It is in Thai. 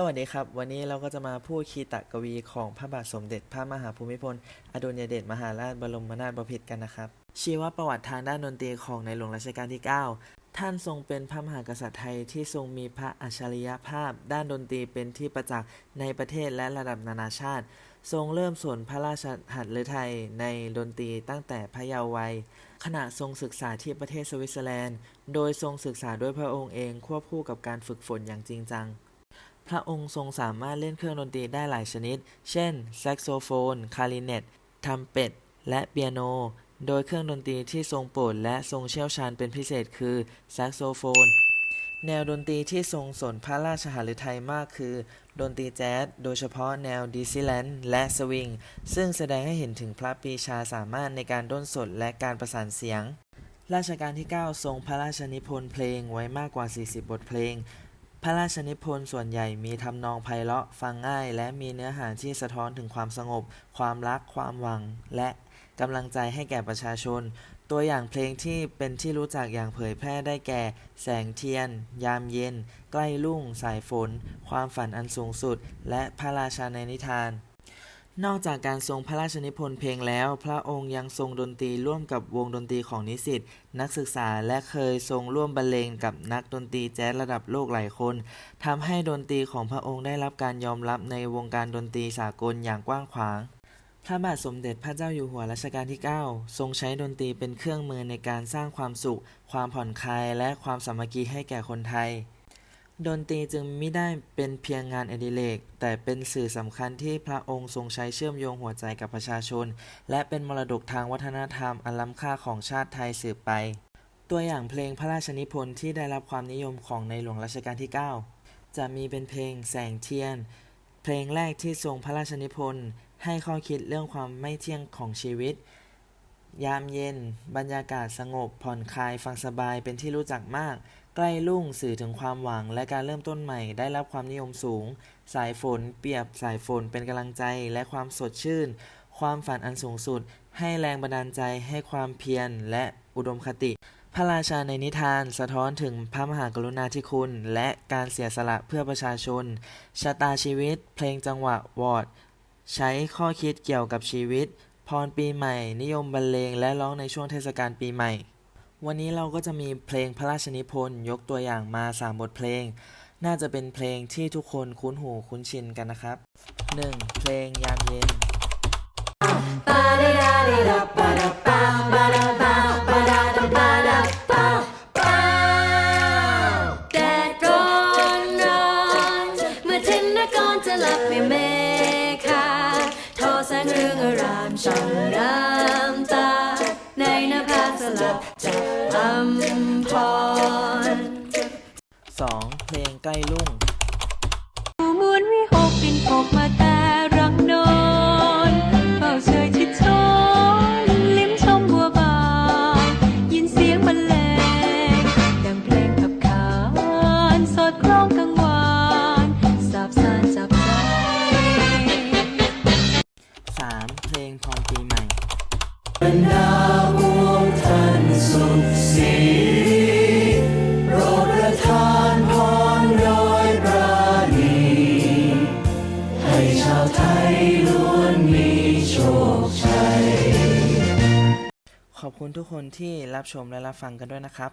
สวัสดีครับ วันนี้เราก็จะมาพูดคีตกวีของพระบาทสมเด็จพระมหาภูมิพล อดุลยเดชมหาราชบรมนาถบพิตรกันนะครับ ชีวประวัติทางด้านดนตรีของในหลวงรัชกาลที่ 9 ท่านทรงเป็นพระมหากษัตริย์ไทยที่ทรงมีพระอัจฉริยภาพ ด้านดนตรีเป็นที่ประจักษ์ในประเทศและระดับนานาชาติ ทรงเริ่มสนพระราชหัตถ์ไทยในดนตรีตั้งแต่พระเยาว์วัยขณะทรงศึกษาที่ประเทศสวิตเซอร์แลนด์ โดยทรงศึกษาด้วยพระองค์เองควบคู่กับการฝึกฝนอย่างจริงจัง พระองค์ทรงสามารถเล่นเครื่องดนตรีได้หลายชนิด เช่น แซกโซโฟน คลาริเนตทรัมเป็ต และเปียโน โดยเครื่องดนตรีที่ทรงโปรดและทรงเชี่ยวชาญเป็นพิเศษคือ แซกโซโฟน แนวดนตรีที่ทรงสนพระราชหฤทัยมากคือ ดนตรีแจ๊ส โดยเฉพาะแนวดิซิแลนด์และสวิง ซึ่งแสดงให้เห็นถึงพระปีชาสามารถในการด้นสดและการประสานเสียง ราชการที่ 9 ทรงพระราชนิพนธ์เพลงไว้มากกว่า 40 บทเพลง พระราชนิพนธ์ส่วนใหญ่มีทำนองไพเราะฟังง่าย และมีเนื้อหาที่สะท้อนถึงความสงบ ความรัก ความหวัง และกำลังใจให้แก่ประชาชน ตัวอย่างเพลงที่เป็นที่รู้จักอย่างเผยแพร่ได้แก่ แสงเทียน ยามเย็น ใกล้รุ่ง สายฝน ความฝันอันสูงสุด และพระราชาในนิทาน นอกจากการทรงพระราชนิพนธ์เพลงแล้ว พระองค์ยังทรงดนตรีร่วมกับวงดนตรีของนิสิตนักศึกษาและเคยทรงร่วมบรรเลงกับนักดนตรีแจ๊สระดับโลกหลายคนทำให้ดนตรีของพระองค์ได้รับการยอมรับในวงการดนตรีสากลอย่างกว้างขวาง พระบาทสมเด็จพระเจ้าอยู่หัวรัชกาลที่ 9 ทรงใช้ดนตรีเป็นเครื่องมือในการสร้างความสุข ความผ่อนคลายและความสามัคคีให้แก่คนไทย ดนตรีจึงไม่ได้เป็นเพียงงานอดิเรกแต่เป็นสื่อสำคัญที่พระองค์ทรงใช้เชื่อมโยงหัวใจกับประชาชน และเป็นมรดกทางวัฒนธรรมอันล้ำค่าของชาติไทยสืบไป ตัวอย่างเพลงพระราชนิพนธ์ที่ได้รับความนิยมของในหลวงรัชกาลที่ 9 จะมีเป็นเพลงแสงเทียน เพลงแรกที่ทรงพระราชนิพนธ์ให้ข้อคิดเรื่องความไม่เที่ยงของชีวิต ยามเย็น บรรยากาศสงบผ่อนคลายฟังสบายเป็นที่รู้จักมาก ใกล้รุ่งสื่อถึงความหวังและการเริ่มต้นใหม่ได้รับความนิยมสูง สายฝนเปรียบสายฝนเป็นกำลังใจและความสดชื่น ความฝันอันสูงสุด ให้แรงบันดาลใจให้ความเพียรและอุดมคติ พระราชาในนิทานสะท้อนถึงพระมหากรุณาธิคุณ และการเสียสละเพื่อประชาชน ชะตาชีวิต เพลงจังหวะวอร์ดใช้ข้อคิดเกี่ยวกับชีวิต พรปีใหม่ นิยมบรรเลงและร้องในช่วงเทศกาลปีใหม่ วันนี้เราก็จะมีเพลงพระราชนิพนธ์ยกตัวอย่างมา 3 บทเพลง น่าจะเป็นเพลงที่ทุกคนคุ้นหูคุ้นชินกันนะครับ 1. เพลงยามเย็น แดดร้อนร้อนเมื่อทินนกรจะหลับไม่เมฆาทอแสงเรืองอารามช่องน้ำตาใำพร 2. เพลงใกล้รุ่งมวนวิหกบินพกมาแต่รังนอนเฝ้าเชยชิดชนลิ้มชมบัวบานยินเสียงบรรเลงดังเพลงขับขานสอดคล้องกังวานสาบสานจับใจ 3. เพลงพรปีใหม่ คุณทุกคนที่รับชมและรับฟังกันด้วยนะครับ